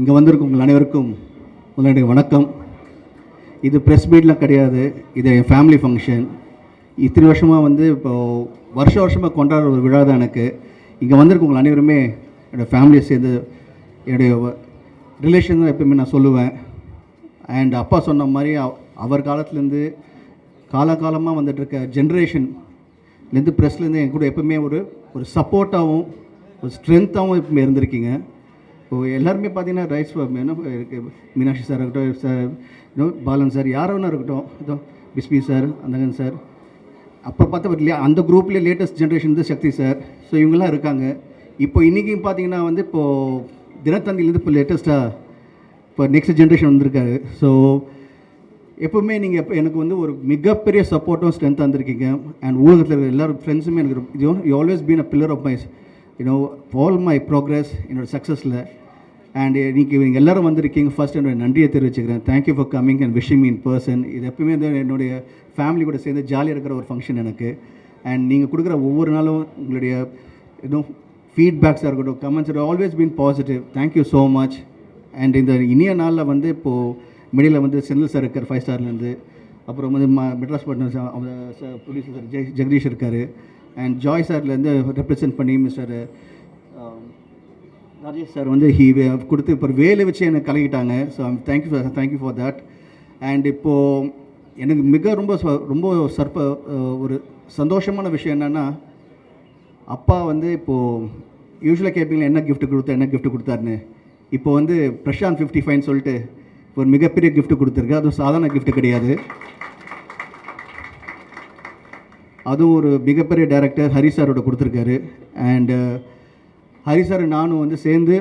இங்கே வந்திருக்கும் உங்கள் அனைவருக்கும் முதல்ல வணக்கம். இது ப்ரெஸ் மீட்லாம் கிடையாது. இது என் ஃபேமிலி ஃபங்க்ஷன் இத்தனை வருஷமாக வந்து இப்போது வருஷ வருஷமாக கொண்டாடுற ஒரு விழா தான் எனக்கு. இங்கே வந்திருக்க உங்கள் அனைவருமே என்னோடய ஃபேமிலியை சேர்ந்து என்னுடைய ரிலேஷன் தான் எப்பயுமே நான் சொல்லுவேன். அண்ட் அப்பா சொன்ன மாதிரி அவர் காலத்துலேருந்து காலகாலமாக வந்துட்டுருக்க ஜென்ரேஷன்லேருந்து ப்ரெஸ்லேருந்து என் கூட எப்பவுமே ஒரு ஒரு சப்போர்ட்டாகவும் ஒரு ஸ்ட்ரென்த்தாகவும் எப்பவுமே இருந்திருக்கீங்க. இப்போ எல்லாருமே பார்த்தீங்கன்னா ரைட்ஸ் என்ன இருக்கு? மீனாட்சி சார் இருக்கட்டும் சார் பாலன் சார் யாரோ ஒன்றா இருக்கட்டும் இதோ பிஸ்மி சார் அந்தகன் சார் அப்போ பார்த்தா இல்லையா அந்த குரூப்லேயே லேட்டஸ்ட் ஜென்ரேஷன் வந்து சக்தி சார் ஸோ இவங்கெல்லாம் இருக்காங்க. இப்போ இன்றைக்கும் பார்த்தீங்கன்னா வந்து இப்போது தினத்தந்திலேருந்து இப்போ லேட்டஸ்ட்டாக இப்போ நெக்ஸ்ட் ஜென்ரேஷன் வந்திருக்காரு. ஸோ எப்போவுமே நீங்கள் இப்போ எனக்கு வந்து ஒரு மிகப்பெரிய சப்போர்ட்டும் ஸ்ட்ரென்த்தாக வந்திருக்கீங்க அண்ட் ஊடகத்தில் இருக்கிற எல்லாரும் ஃப்ரெண்ட்ஸுமே எனக்கு you always been a pillar of my you know fall my progress என்னோட சக்ஸஸில் அண்ட் இன்றைக்கி நீங்கள் எல்லோரும் வந்திருக்கீங்க. ஃபர்ஸ்ட் என்னோட நன்றியை தெரிவிச்சுக்கிறேன். Thank you for coming and wishing in person இது எப்பவுமே வந்து என்னுடைய ஃபேமிலி கூட சேர்ந்து ஜாலியாக இருக்கிற ஒரு ஃபங்க்ஷன் எனக்கு. அண்ட் நீங்கள் கொடுக்குற ஒவ்வொரு நாளும் உங்களுடைய இன்னும் ஃபீட்பேக்ஸாக இருக்கட்டும் comments always been positive thank you so much and இந்த இனிய நாளில் வந்து இப்போது மிடியில் வந்து செந்தில் சார் இருக்கார் ஃபைவ் ஸ்டார்லேருந்து அப்புறம் வந்து ம மெட்ராஸ் சார் அவங்க ப்ரொடியூசர் சார் ஜெய் ஜெகதீஷ் இருக்கார். அண்ட் ஜாய் சார்லேருந்து ரெப்ரசன்ட் பண்ணி மிஸ்டர் ராஜேஷ் சார் வந்து ஹீ கொடுத்து இப்போ வேலை வச்சு எனக்கு கலக்கிட்டாங்க. So thank you for thank you for that and இப்போது எனக்கு மிக ரொம்ப ச- ரொம்ப சர்ப ஒரு சந்தோஷமான விஷயம் என்னென்னா அப்பா வந்து இப்போது யூஸ்வலாக கேட்பீங்களா என்ன கிஃப்ட் கொடுத்தா என்ன கிஃப்ட் கொடுத்தாருன்னு? இப்போ வந்து பிரஷாந்த் ஃபிஃப்டி ஃபைவ்னு சொல்லிட்டு ஒரு மிகப்பெரிய கிஃப்ட் கொடுத்துருக்கு. அதுவும் சாதாரண கிஃப்ட் கிடையாது. அதுவும் ஒரு மிகப்பெரிய டேரக்டர் ஹரி சாரோட கொடுத்துருக்காரு. அண்டு uh, ஹரி சார் நானும் வந்து சேர்ந்து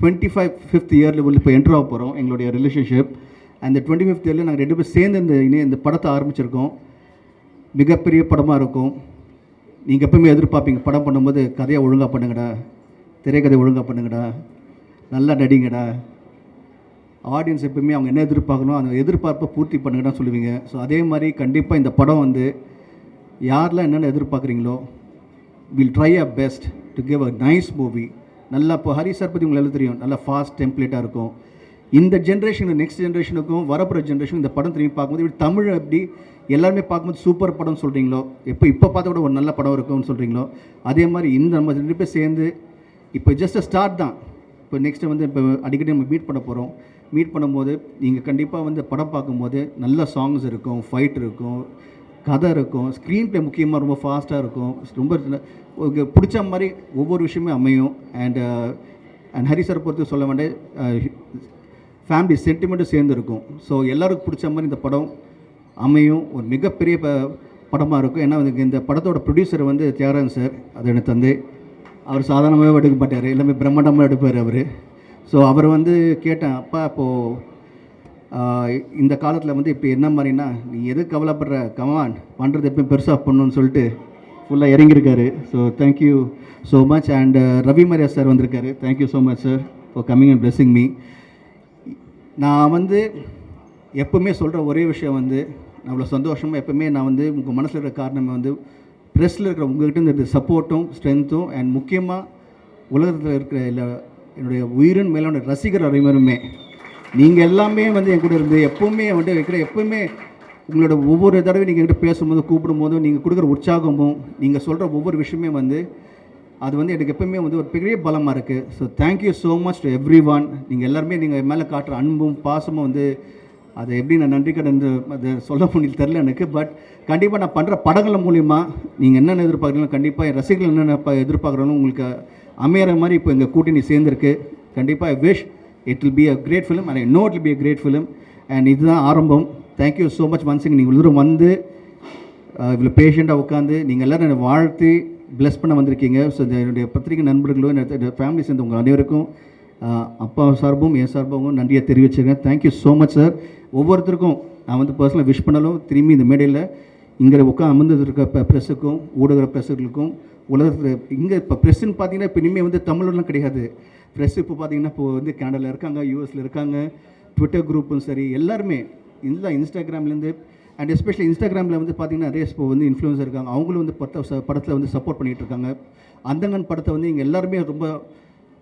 டுவெண்ட்டி ஃபைவ் ஃபிஃப்த் இயரில் உள்ள இப்போ என்ட்ரு ஆக போகிறோம் எங்களுடைய ரிலேஷன்ஷிப் அந்த டுவெண்ட்டி ஃபிஃப்த் இயரில் நாங்கள் ரெண்டு பேரும் சேர்ந்து இந்த இனி இந்த படத்தை ஆரம்பிச்சிருக்கோம். மிகப்பெரிய படமாக இருக்கும். நீங்கள் எப்பவுமே எதிர்பார்ப்பீங்க படம் பண்ணும்போது கதையை ஒழுங்காக பண்ணுங்கடா திரைக்கதை ஒழுங்காக பண்ணுங்கடா நல்லா நடிங்கடா ஆடியன்ஸ் எப்பவுமே அவங்க என்ன எதிர்பார்க்கணும் அந்த எதிர்பார்ப்பை பூர்த்தி பண்ணுங்கன்னு சொல்லுவீங்க. ஸோ அதே மாதிரி கண்டிப்பாக இந்த படம் வந்து யாரெல்லாம் என்னென்ன எதிர்பார்க்குறீங்களோ will try a best to give a nice movie நல்லா இப்போ ஹரி சார் பற்றி உங்களுக்கு எல்லாம் தெரியும். நல்லா ஃபாஸ்ட் டெம்ப்ளேட்டாக இருக்கும். இந்த ஜென்ரேஷன் நெக்ஸ்ட் ஜென்ரேஷனுக்கும் வரப்போகிற ஜென்ரேஷன் இந்த படம் திரும்பி பார்க்கும்போது இப்படி தமிழ் எப்படி எல்லாருமே பார்க்கும்போது சூப்பர் படம் சொல்கிறீங்களோ எப்போ இப்போ பார்த்த கூட ஒரு நல்ல படம் இருக்கும்னு சொல்கிறீங்களோ அதே மாதிரி இந்த நம்ம ரெண்டு பேர் சேர்ந்து இப்போ ஜஸ்ட் ஸ்டார்ட் தான். இப்போ நெக்ஸ்ட்டு வந்து இப்போ அடிக்கடி நம்ம மீட் பண்ண போகிறோம் மீட் பண்ணும்போது நீங்கள் கண்டிப்பாக வந்து படம் பார்க்கும்போது நல்ல சாங்ஸ் இருக்கும் ஃபைட் இருக்கும் கதை இருக்கும் ஸ்க்ரீன் ப்ளே முக்கியமாக ரொம்ப ஃபாஸ்ட்டாக இருக்கும். ரொம்ப உங்களுக்கு பிடிச்ச மாதிரி ஒவ்வொரு விஷயமே அமையும். அண்ட் அண்ட் ஹரி சார் பொறுத்து சொல்ல வேண்டிய uh, ஃபேமிலி சென்டிமெண்ட்டும் சேர்ந்துருக்கும் ஸோ எல்லாருக்கும் பிடிச்ச மாதிரி இந்த படம் அமையும். ஒரு மிகப்பெரிய ப படமாக இருக்கும். ஏன்னா இந்த படத்தோட ப்ரொடியூசர் வந்து தியாகராஜன் சார் அது எனக்கு தந்து. அவர் சாதாரணமாகவே எடுக்க மாட்டார். எல்லாமே பிரம்மாண்டமாக எடுப்பார் அவர். ஸோ அவர் வந்து கேட்டேன் அப்பா இப்போது இந்த காலத்தில் வந்து இப்போ என்ன மாதிரின்னா நீ எது கவலைப்படுற? கமான் பண்ணுறது எப்பயும் பெருசாக பண்ணணும்னு சொல்லிட்டு ஃபுல்லாக இறங்கியிருக்காரு. So thank you so much and Ravi Maria sir வந்திருக்காரு. Thank you so much sir for coming and blessing me நான் வந்து எப்பவுமே சொல்கிற ஒரே விஷயம் வந்து நம்மளை அவ்வளோ சந்தோஷமாக எப்பவுமே நான் வந்து உங்கள் மனசில் இருக்கிற காரணமே வந்து ப்ரெஸ்ஸில் இருக்கிற உங்கள்கிட்ட இருந்து சப்போர்ட்டும் ஸ்ட்ரென்த்தும் அண்ட் முக்கியமாக உலகத்தில் இருக்கிற எல்லா என்னுடைய உயிரின் மேலான ரசிகர் அனைவருமே நீங்கள் எல்லாமே வந்து என் கூட இருந்து எப்பவுமே வந்து வைக்கிற எப்பவுமே உங்களோட ஒவ்வொரு தடவை நீங்கள் என்கிட்ட பேசும்போது கூப்பிடும்போதும் நீங்கள் கொடுக்குற உற்சாகமும் நீங்கள் சொல்கிற ஒவ்வொரு விஷயமே வந்து அது வந்து எனக்கு எப்பவுமே வந்து ஒரு பெரிய பலமாக இருக்குது so thank you so much to everyone நீங்கள் எல்லாருமே நீங்கள் மேலே காட்டுற அன்பும் பாசமும் வந்து அதை எப்படி நான் நன்றி கடன் அது சொல்ல முடியல தெரில எனக்கு. பட் கண்டிப்பாக நான் பண்ணுற படங்கள் மூலிமா நீங்கள் என்னென்ன எதிர்பார்க்குறீங்களோ கண்டிப்பாக என் ரசிகர்கள் என்னென்ன எதிர்பார்க்குறோன்னு உங்களுக்கு அமையிற மாதிரி இப்போ எங்கள் கூட்டணி சேர்ந்துருக்கு. கண்டிப்பாக I wish it will be a great film and I know it will be a great film and இதுதான் ஆரம்பம். தேங்க்யூ ஸோ மச் மன்சிங் நீங்கள் தூரம் வந்து இவ்வளோ பேஷண்ட்டாக உட்காந்து நீங்கள் எல்லோரும் என்னை வாழ்த்தி ப்ளஸ் பண்ண வந்திருக்கீங்க. ஸோ என்னுடைய பத்திரிகை நண்பர்களும் என்னோட ஃபேமிலி சேர்ந்த உங்கள் அனைவருக்கும் அப்பா சார்பும் என் சார்பாகவும் நன்றியை தெரிவிச்சிருக்கேன் thank you so much sir ஒவ்வொருத்தருக்கும் நான் வந்து பர்சனலாக விஷ் பண்ணாலும் திரும்பி இந்த மேடையில் இங்கே உட்கா அமர்ந்து இருக்க ப்ரெஸ்ஸுக்கும் ஊடக ப்ரெஸ்ஸுகளுக்கும் உலகத்தில் இங்கே இப்போ ப்ரெஸ்ஸுன்னு பார்த்தீங்கன்னா இப்போ இனிமேல் வந்து தமிழ்லாம் கிடையாது. ப்ரெஸ் இப்போ பார்த்தீங்கன்னா இப்போ வந்து கனடாவில் இருக்காங்க யூஎஸில் இருக்காங்க ட்விட்டர் குரூப்பும் சரி எல்லாருமே இல்லை இன்ஸ்டாகிராம்லேருந்து அண்ட் எஸ்பெஷலி இன்ஸ்டாகிராமில் வந்து பார்த்தீங்கன்னா நிறைய இப்போ வந்து இன்ஃப்ளூயன்ஸ் இருக்காங்க. அவங்களும் வந்து படத்தை படத்தில் வந்து சப்போர்ட் பண்ணிகிட்டு இருக்காங்க அந்தங்கன் படத்தை வந்து இங்கே எல்லாருமே ரொம்ப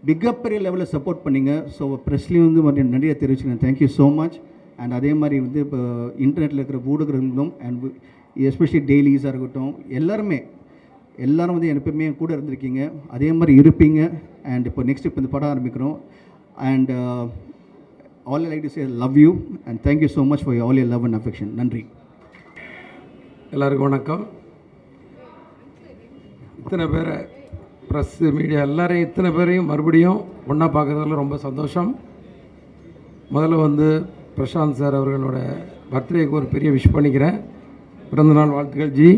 மிகப்பெரிய லெவலில் சப்போர்ட் பண்ணிங்க. ஸோ ப்ரெஸ்லேயும் வந்து மறுபடியும் நிறைய தெரிவிச்சுக்கிறேன். தேங்க்யூ ஸோ மச் அண்ட் அதே மாதிரி வந்து இப்போ இன்டர்நெட்டில் இருக்கிற ஊடகங்களும் அண்ட் எஸ்பெஷலி டெய்லிஸாக இருக்கட்டும் எல்லாருமே எல்லாரும் வந்து எப்பவுமே என் கூட இருந்திருக்கீங்க. அதே மாதிரி இருப்பீங்க. அண்ட் இப்போ நெக்ஸ்ட் இப்போ இந்த படம் ஆரம்பிக்கிறோம். And all like to say love you and thank you so much for all your love and affection நன்றி. எல்லாருக்கும் வணக்கம். இத்தனை பேரை ப்ரெஸ்ஸு மீடியா எல்லாரையும் இத்தனை பேரையும் மறுபடியும் ஒன்றா பார்க்குறதுல ரொம்ப சந்தோஷம். முதல்ல வந்து பிரசாந்த் சார் அவர்களோட பர்த்டேக்கு ஒரு பெரிய விஷ் பண்ணிக்கிறேன். பிறந்தநாள் வாழ்த்துக்கள் ஜி.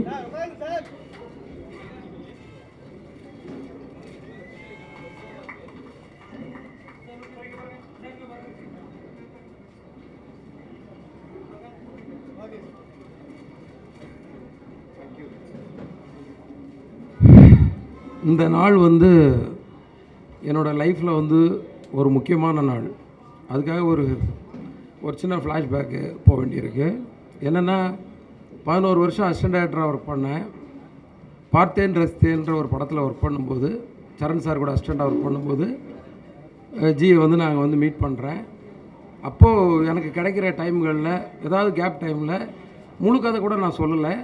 இந்த நாள் வந்து என்னோடய லைஃப்பில் வந்து ஒரு முக்கியமான நாள். அதுக்காக ஒரு ஒரு சின்ன ஃப்ளாஷ்பேக்கு போக வேண்டியிருக்கு. என்னென்னா பதினோரு வருஷம் அசிஸ்டன்ட் டேரக்டராக ஒர்க் பண்ணேன். பார்த்தேன் ரஸ்தேன்ற ஒரு படத்தில் ஒர்க் பண்ணும்போது சரண் சார் கூட அசிஸ்டண்ட்டாக ஒர்க் பண்ணும்போது ஜியை வந்து நாங்கள் வந்து மீட் பண்ணுறேன் அப்போது எனக்கு கிடைக்கிற டைம்களில் ஏதாவது கேப் டைமில் முழு கதை கூட நான் சொல்லலை.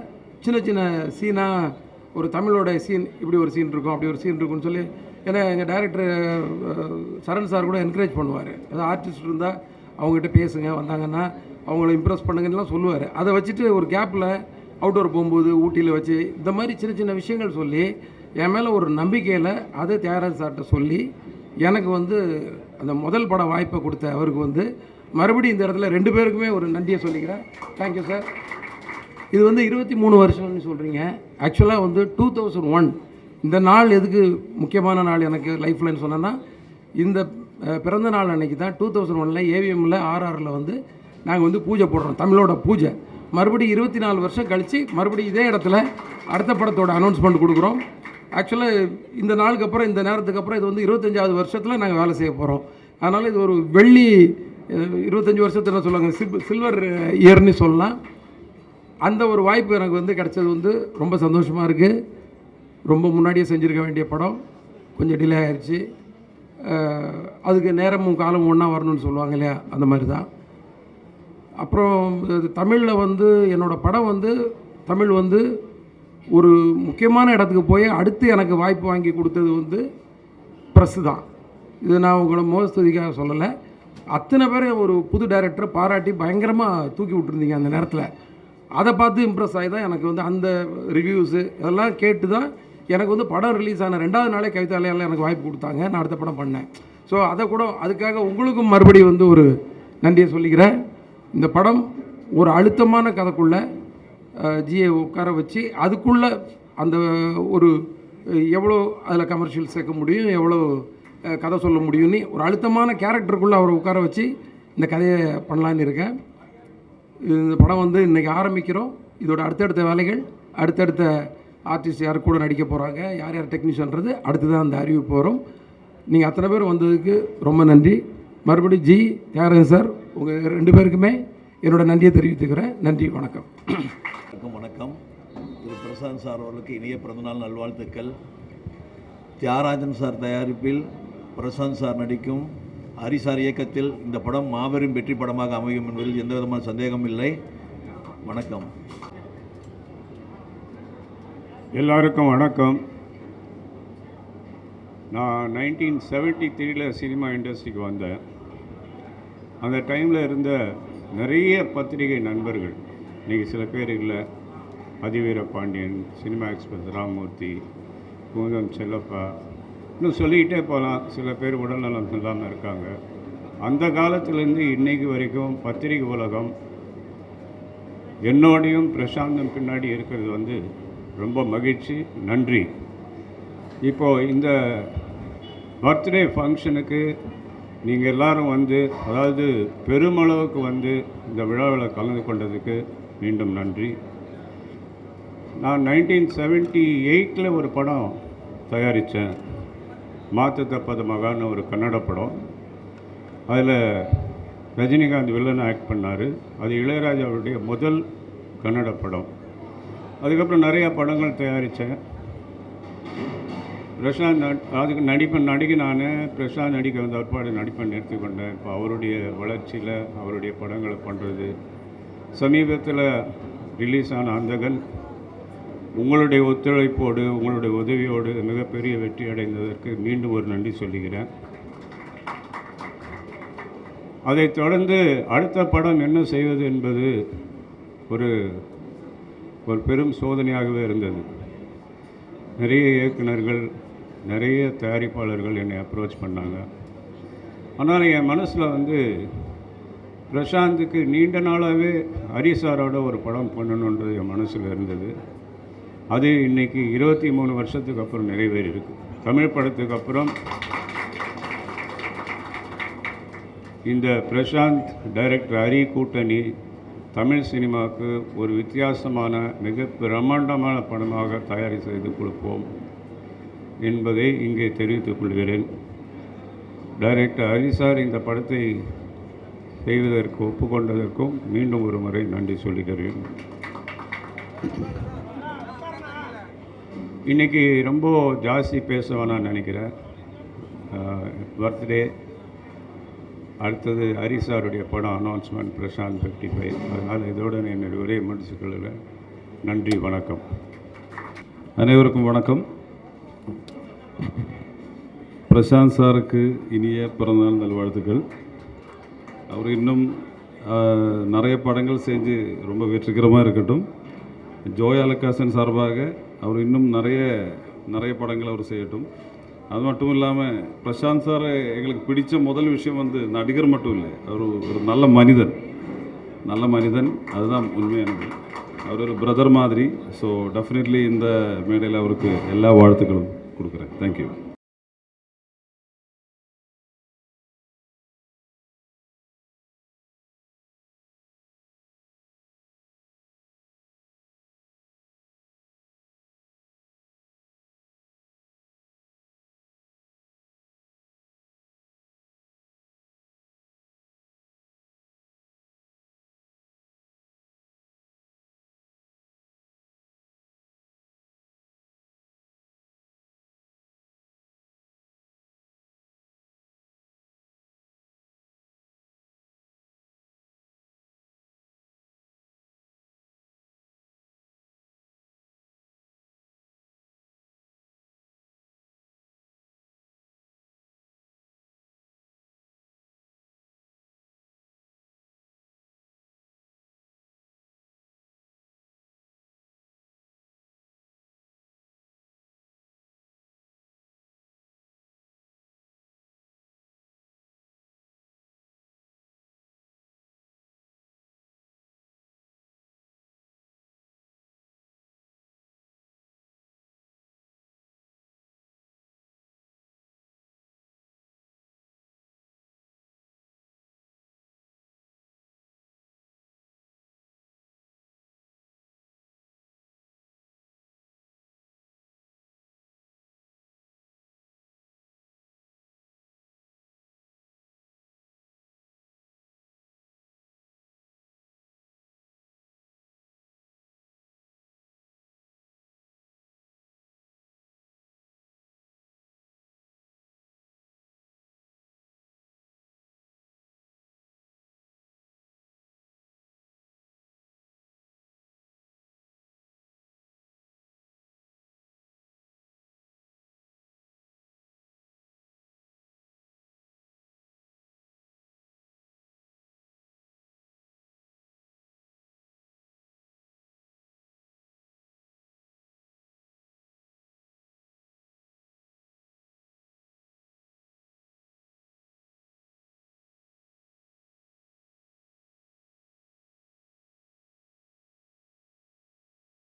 சின்ன சின்ன சீனாக ஒரு தமிழோட சீன் இப்படி ஒரு சீன் இருக்கும் அப்படி ஒரு சீன் இருக்கும்னு சொல்லி ஏன்னா எங்கள் டேரக்டர் சரண் சார் கூட என்கரேஜ் பண்ணுவார். ஏதாவது ஆர்டிஸ்ட் இருந்தால் அவங்ககிட்ட பேசுங்க வந்தாங்கன்னா அவங்கள இம்ப்ரெஸ் பண்ணுங்கலாம் சொல்லுவார். அதை வச்சுட்டு ஒரு கேப்பில் அவுட்டோர் போகும்போது ஊட்டியில் வச்சு இந்த மாதிரி சின்ன சின்ன விஷயங்கள் சொல்லி என் மேலே ஒரு நம்பிக்கையில் அதை தியாகராஜ் சார்கிட்ட சொல்லி எனக்கு வந்து அந்த முதல் பட வாய்ப்பை கொடுத்த அவருக்கு வந்து மறுபடியும் இந்த இடத்துல ரெண்டு பேருக்குமே ஒரு நன்றியை சொல்லிக்கிறேன். தேங்க்யூ சார் இது வந்து இருபத்தி மூணு வருஷம்னு சொல்கிறீங்க ஆக்சுவலாக வந்து டூ தௌசண்ட் ஒன் இந்த நாள் எதுக்கு முக்கியமான நாள் எனக்கு லைஃப்லன்னு சொன்னேன்னா இந்த பிறந்த நாள் அன்னைக்கு தான் டூ தௌசண்ட் ஒனில் ஏவிஎம்மில் ஆர்ஆரில் வந்து நாங்கள் வந்து பூஜை போடுறோம் தமிழோட பூஜை. மறுபடியும் இருபத்தி நாலு வருஷம் கழித்து மறுபடியும் இதே இடத்துல அடுத்த படத்தோட அனௌன்ஸ்மெண்ட் கொடுக்குறோம். ஆக்சுவலாக இந்த நாளுக்கு அப்புறம் இந்த நேரத்துக்கு அப்புறம் இது வந்து இருபத்தஞ்சாவது வருஷத்தில் நாங்கள் வேலை செய்ய போகிறோம் அதனால் இது ஒரு வெள்ளி இருபத்தஞ்சி வருஷத்தில் சொல்லுவாங்க சிப் சில்வர் இயர்னு சொல்லலாம். அந்த ஒரு வாய்ப்பு எனக்கு வந்து கிடைச்சது வந்து ரொம்ப சந்தோஷமாக இருக்குது ரொம்ப முன்னாடியே செஞ்சுருக்க வேண்டிய படம். கொஞ்சம் டிலே ஆயிடுச்சு அதுக்கு நேரமும் காலமும் ஒன்றா வரணும்னு சொல்லுவாங்க இல்லையா? அந்த மாதிரி தான் அப்புறம் தமிழில் வந்து என்னோடய படம் வந்து தமிழ் வந்து ஒரு முக்கியமான இடத்துக்கு போய் அடுத்து எனக்கு வாய்ப்பு வாங்கி கொடுத்தது வந்து ப்ரெஸ்ஸு தான் இது நான் உங்களை மோஸ்துதிக்காக சொல்லலை. அத்தனை பேரை ஒரு புது டைரக்டரை பாராட்டி பயங்கரமாக தூக்கி விட்டுருந்தீங்க அந்த நேரத்தில். அதை பார்த்து இம்ப்ரெஸ் ஆகி தான் எனக்கு வந்து அந்த ரிவ்யூஸு இதெல்லாம் கேட்டு தான் எனக்கு வந்து படம் ரிலீஸ் ஆன ரெண்டாவது நாளே கவிதாலயெல்லாம் எனக்கு வாய்ப்பு கொடுத்தாங்க. நான் அடுத்த படம் பண்ணேன். ஸோ அதை கூட அதுக்காக உங்களுக்கும் மறுபடியும் வந்து ஒரு நன்றியை சொல்லிக்கிறேன். இந்த படம் ஒரு அழுத்தமான கதைக்குள்ளே ஜியை உட்கார வச்சு அதுக்குள்ளே அந்த ஒரு எவ்வளோ அதில் கமர்ஷியல் சேர்க்க முடியும் எவ்வளோ கதை சொல்ல முடியும்னு ஒரு அழுத்தமான கேரக்டருக்குள்ளே அவரை உட்கார வச்சு இந்த கதையை பண்ணலான்னு இருக்கேன். இந்த படம் வந்து இன்றைக்கி ஆரம்பிக்கிறோம். இதோட அடுத்தடுத்த வேலைகள் அடுத்தடுத்த ஆர்டிஸ்ட் யார் கூட நடிக்க போகிறாங்க யார் யார் டெக்னீஷியன்றது அடுத்து தான் அந்த அறிவிப்பு வரும். நீங்கள் அத்தனை பேர் வந்ததுக்கு ரொம்ப நன்றி. மறுபடியும் ஜி தியாகராஜன் சார் உங்கள் ரெண்டு பேருக்குமே என்னோட நன்றியை தெரிவித்துக்கிறேன். நன்றி வணக்கம். வணக்கம் வணக்கம். திரு பிரசாந்த் சார் அவர்களுக்கு இனிய பிறந்தநாள் நல்வாழ்த்துக்கள். தியாகராஜன் சார் தயாரிப்பில் பிரசாந்த் சார் நடிக்கும் ஹரிசார் இயக்கத்தில் இந்த படம் மாபெரும் வெற்றி படமாக அமையும் என்பதில் எந்த விதமான சந்தேகம் இல்லை. வணக்கம். எல்லாருக்கும் வணக்கம். நான் நைன்டீன் செவன்ட்டி த்ரீல சினிமா இண்டஸ்ட்ரிக்கு வந்தேன். அந்த டைமில் இருந்த நிறைய பத்திரிகை நண்பர்கள் இன்றைக்கி சில பேர் இல்லை. அதிவீர பாண்டியன் சினிமா எக்ஸ்பிரஸ் ராமமூர்த்தி குமுதம் செல்லப்பா இன்னும் சொல்லிக்கிட்டே போகலாம் சில பேர் உடல்நலம் இல்லாமல் இருக்காங்க. அந்த காலத்திலேருந்து இன்னைக்கு வரைக்கும் பத்திரிகை உலகம் என்னோடையும் பிரசாந்தம் பின்னாடி இருக்கிறது வந்து ரொம்ப மகிழ்ச்சி நன்றி. இப்போது இந்த பர்த்டே ஃபங்க்ஷனுக்கு நீங்கள் எல்லாரும் வந்து அதாவது பெருமளவுக்கு வந்து இந்த விழாவில் கலந்து கொண்டதுக்கு மீண்டும் நன்றி. நான் நைன்டீன் செவன்ட்டி எயிட்டில் ஒரு படம் தயாரித்தேன் மாத்து தப்பது மகான்னு ஒரு கன்னட படம். அதில் ரஜினிகாந்த் வில்லன் ஆக்ட் பண்ணார். அது இளையராஜாவுடைய முதல் கன்னட படம். அதுக்கப்புறம் நிறையா படங்கள் தயாரித்தேன் பிரசாந்த் அதுக்கு நடிப்பேன் நடிகை நான் பிரசாந்த் நடிக்க வந்த நடிப்பை நடிப்பேன் எடுத்துக்கொண்டேன் இப்போ அவருடைய வளர்ச்சியில் அவருடைய படங்களை பண்ணுறது சமீபத்தில் ரிலீஸ் ஆன அந்தகன் உங்களுடைய ஒத்துழைப்போடு உங்களுடைய உதவியோடு மிகப்பெரிய வெற்றி அடைந்ததற்கு மீண்டும் ஒரு நன்றி சொல்லுகிறேன். அதைத் தொடர்ந்து அடுத்த படம் என்ன செய்வது என்பது ஒரு ஒரு பெரும் சோதனையாகவே இருந்தது. நிறைய இயக்குனர்கள் நிறைய தயாரிப்பாளர்கள் என்னை அப்ரோச் பண்ணாங்க. ஆனால் என் மனசில் வந்து பிரசாந்துக்கு நீண்ட நாளாகவே ஹரிசாரோட ஒரு படம் பண்ணணுன்றது என் மனசில் இருந்தது. அது இன்னைக்கு இருபத்தி மூணு வருஷத்துக்கு அப்புறம் நிறைவேறியிருக்கு. தமிழ் படத்துக்கு அப்புறம் இந்த பிரசாந்த் டைரக்டர் ஹரி கூட்டணி தமிழ் சினிமாவுக்கு ஒரு வித்தியாசமான மிக பிரம்மாண்டமான படமாக தயாரி செய்து கொடுப்போம் என்பதை இங்கே தெரிவித்துக் கொள்கிறேன். டைரக்டர் ஹரி சார் இந்த படத்தை செய்வதற்கு ஒப்புக்கொண்டதற்கும் மீண்டும் ஒரு முறை நன்றி சொல்லுகிறேன் இன்றைக்கி ரொம்ப ஜாஸ்தி பேச நினைக்கிறேன். பர்த்டே அடுத்தது ஹரி சாருடைய படம் அனௌன்ஸ்மெண்ட் பிரசாந்த் ஃபிஃப்டி ஃபைவ் அதனால் இதோட என்னுடைய உரையை முடிச்சுக்கொள்கிறேன் நன்றி வணக்கம். அனைவருக்கும் வணக்கம். பிரசாந்த் சாருக்கு இனிய பிறந்தநாள் நல்வாழ்த்துக்கள். அவர் இன்னும் நிறைய படங்கள் செஞ்சு ரொம்ப வெற்றிகரமாக இருக்கட்டும். ஜோய் அலக்காசன் சார்பாக அவர் இன்னும் நிறைய நிறைய படங்கள் அவர் செய்யட்டும். அது மட்டும் இல்லாமல் பிரசாந்த் சார் எங்களுக்கு பிடித்த முதல் விஷயம் வந்து நடிகர் மட்டும் இல்லை அவர் ஒரு நல்ல மனிதன். நல்ல மனிதன் அதுதான் உண்மையானது அவர் ஒரு பிரதர் மாதிரி ஸோ டெஃபினெட்லி இந்த மேடையில் அவருக்கு எல்லா வாழ்த்துக்களும். கொடுக்குறேன். தேங்க்யூ